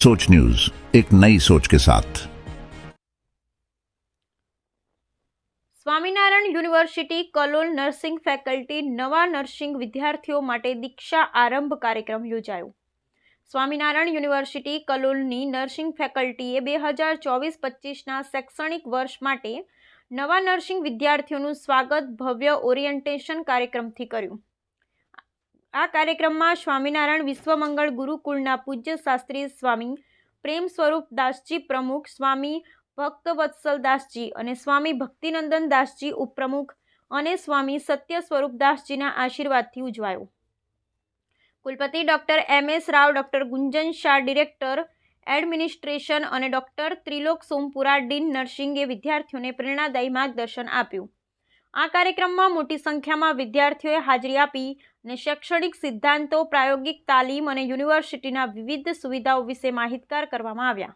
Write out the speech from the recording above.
सोच न्यूज एक नई सोच के साथ Swaminarayan university Kalol nursing faculty નવા નર્સિંગ વિદ્યાર્થીઓ માટે દીક્ષા આરંભ કાર્યક્રમ યોજાયો સ્વામિનારાયણ યુનિવર્સિટી કલોલની નર્સિંગ ફેકલ્ટીએ બે હજાર ચોવીસ પચીસના શૈક્ષણિક વર્ષ માટે નવા નર્સિંગ વિદ્યાર્થીઓનું સ્વાગત ભવ્ય ઓરિએન્ટેશન કાર્યક્રમથી કર્યું આ કાર્યક્રમમાં સ્વામિનારાયણ વિશ્વમંગળ ગુરુકુળના પૂજ્ય શાસ્ત્રી સ્વામી પ્રેમ સ્વરૂપ દાસજી પ્રમુખ, સ્વામી ભક્તવત્સલ દાસજી અને સ્વામી ભક્તિનંદન દાસજી ઉપપ્રમુખ અને સ્વામી સત્ય સ્વરૂપ દાસજીના આશીર્વાદથી ઉજવાયો. કુલપતિ doctor M S Rao, doctor Gunjan Shah, director administration અને ડૉક્ટર ત્રિલોક સોમપુરા, ડીન નર્સિંગે વિદ્યાર્થીઓને પ્રેરણાદાયી માર્ગદર્શન આપ્યું. આ કાર્યક્રમમાં મોટી સંખ્યામાં વિદ્યાર્થીઓએ હાજરી આપી અને શૈક્ષણિક સિદ્ધાંતો, પ્રાયોગિક તાલીમ અને યુનિવર્સિટીના વિવિધ સુવિધાઓ વિશે માહિતગાર કરવામાં આવ્યા.